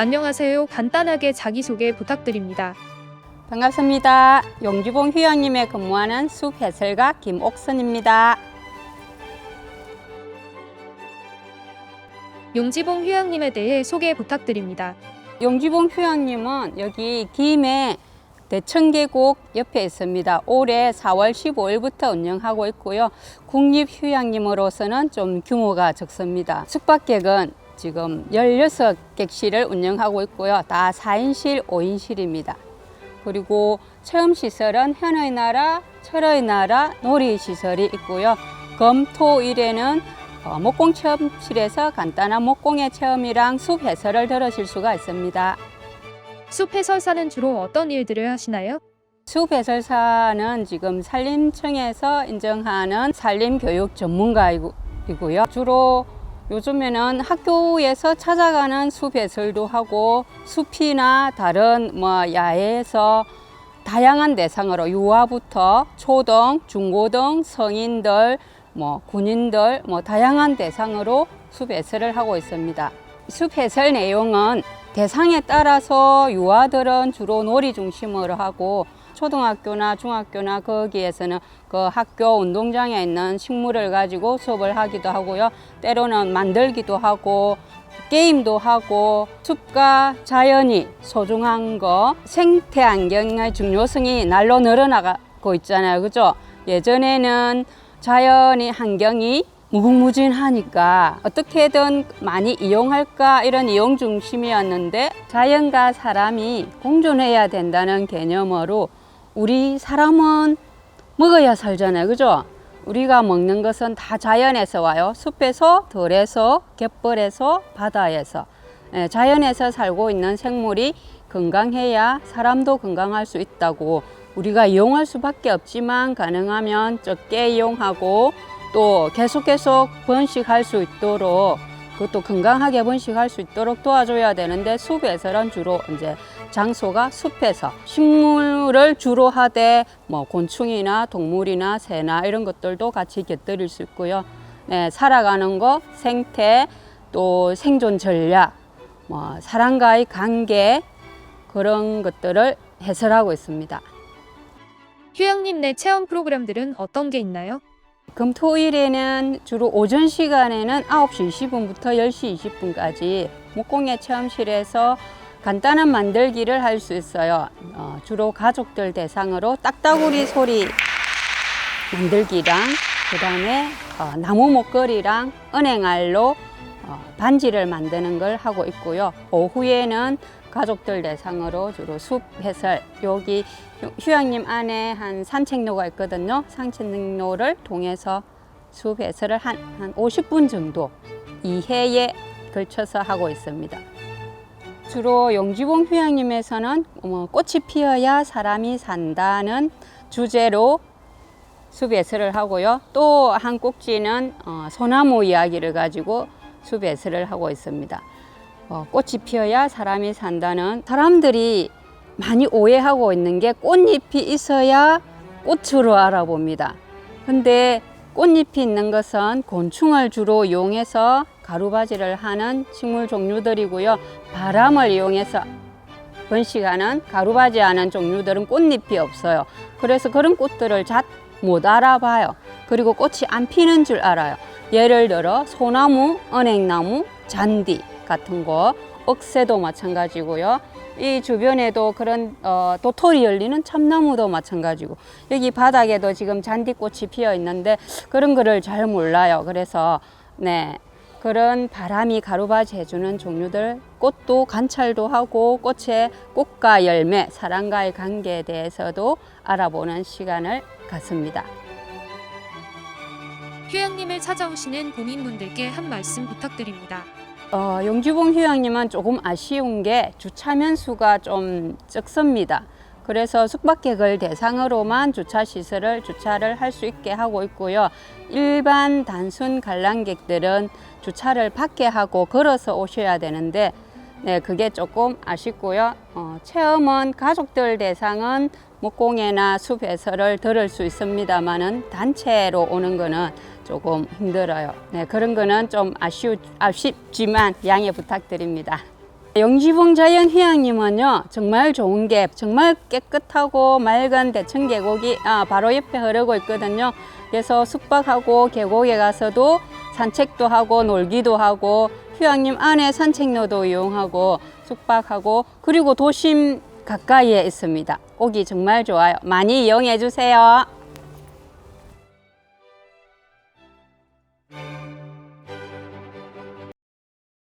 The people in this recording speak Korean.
안녕하세요. 간단하게 자기소개 부탁드립니다. 반갑습니다. 용주봉 휴양림에 근무하는 숲 해설가 김옥선입니다. 용지봉 휴양림에 대해 소개 부탁드립니다. 용주봉 휴양림은 여기 김해 대청계곡 옆에 있습니다. 올해 4월 15일부터 운영하고 있고요. 국립휴양림으로서는 좀 규모가 적습니다. 숙박객은 지금 16객실을 운영하고 있고요. 다 4인실, 5인실입니다. 그리고 체험시설은 현의 나라, 철의 나라 놀이시설이 있고요. 금, 토, 일에는 어, 목공 체험실에서 간단한 목공의 체험이랑 숲 해설을 들으실 수가 있습니다. 숲 해설사는 주로 어떤 일들을 하시나요? 숲 해설사는 지금 산림청에서 인정하는 산림 교육 전문가이고요. 주로 요즘에는 학교에서 찾아가는 숲 해설도 하고 숲이나 다른 뭐 야외에서 다양한 대상으로 유아부터 초등, 중고등, 성인들, 뭐 군인들, 뭐 다양한 대상으로 숲 해설을 하고 있습니다. 숲 해설 내용은 대상에 따라서 유아들은 주로 놀이 중심으로 하고 초등학교나 중학교나 거기에서는 그 학교 운동장에 있는 식물을 가지고 수업을 하기도 하고요. 때로는 만들기도 하고 게임도 하고 숲과 자연이 소중한 거 생태 환경의 중요성이 날로 늘어나고 있잖아요. 그죠? 예전에는 자연이 환경이 무궁무진하니까 어떻게든 많이 이용할까 이런 이용 중심이었는데 자연과 사람이 공존해야 된다는 개념으로 우리 사람은 먹어야 살잖아요. 그죠? 우리가 먹는 것은 다 자연에서 와요. 숲에서, 들에서, 갯벌에서, 바다에서. 예, 자연에서 살고 있는 생물이 건강해야 사람도 건강할 수 있다고 우리가 이용할 수밖에 없지만 가능하면 적게 이용하고 또 계속 계속 번식할 수 있도록 그것도 건강하게 번식할 수 있도록 도와줘야 되는데 숲에서는 주로 이제 장소가 숲에서 식물을 주로 하되 뭐 곤충이나 동물이나 새나 이런 것들도 같이 곁들일 수 있고요. 네, 살아가는 거, 생태, 또 생존 전략, 뭐 사람과의 관계 그런 것들을 해설하고 있습니다. 휴양림 내 체험 프로그램들은 어떤 게 있나요? 금 토 일에는 주로 오전 시간에는 9시 20분부터 10시 20분까지 목공예 체험실에서 간단한 만들기를 할 수 있어요. 어, 주로 가족들 대상으로 딱따구리 소리 만들기랑 그 다음에 어, 나무 목걸이랑 은행알로 어, 반지를 만드는 걸 하고 있고요. 오후에는 가족들 대상으로 주로 숲 해설 여기 휴- 휴양림 안에 한 산책로가 있거든요. 산책로를 통해서 숲 해설을 한, 한 50분 정도 2회에 걸쳐서 하고 있습니다. 주로 용지봉 휴양림에서는 뭐 꽃이 피어야 사람이 산다는 주제로 숲 해설을 하고요. 또 한 꼭지는 어, 소나무 이야기를 가지고 숲 해설을 하고 있습니다. 어, 꽃이 피어야 사람이 산다는 사람들이 많이 오해하고 있는 게 꽃잎이 있어야 꽃으로 알아봅니다. 근데 꽃잎이 있는 것은 곤충을 주로 이용해서 가루바지를 하는 식물 종류들이고요. 바람을 이용해서 번식하는 가루바지 하는 종류들은 꽃잎이 없어요. 그래서 그런 꽃들을 잘 못 알아봐요. 그리고 꽃이 안 피는 줄 알아요. 예를 들어 소나무, 은행나무, 잔디 같은 거, 억새도 마찬가지고요. 이 주변에도 그런 어, 도토리 열리는 참나무도 마찬가지고 여기 바닥에도 지금 잔디꽃이 피어 있는데 그런 거를 잘 몰라요. 그래서 네 그런 바람이 가루바지 해주는 종류들 꽃도 관찰도 하고 꽃의 꽃과 열매 사랑과의 관계에 대해서도 알아보는 시간을 갖습니다. 휴양림을 찾아오시는 고민분들께 한 말씀 부탁드립니다. 어, 용주봉 휴양림은 조금 아쉬운 게 주차면 수가 좀 적습니다. 그래서 숙박객을 대상으로만 주차 시설을 주차를 할 수 있게 하고 있고요. 일반 단순 관람객들은 주차를 밖에 하고 걸어서 오셔야 되는데 네, 그게 조금 아쉽고요. 어, 체험은 가족들 대상은 목공예나 숲 해설을 들을 수 있습니다만은 단체로 오는 거는 조금 힘들어요. 네, 그런 거는 좀 아쉬우, 아쉽지만 양해 부탁드립니다. 영지봉 자연휴양림은요 정말 좋은 게 정말 깨끗하고 맑은 대천 계곡이 아, 바로 옆에 흐르고 있거든요. 그래서 숙박하고 계곡에 가서도 산책도 하고 놀기도 하고 휴양림 안에 산책로도 이용하고 숙박하고 그리고 도심 가까이에 있습니다. 오기 정말 좋아요. 많이 이용해 주세요.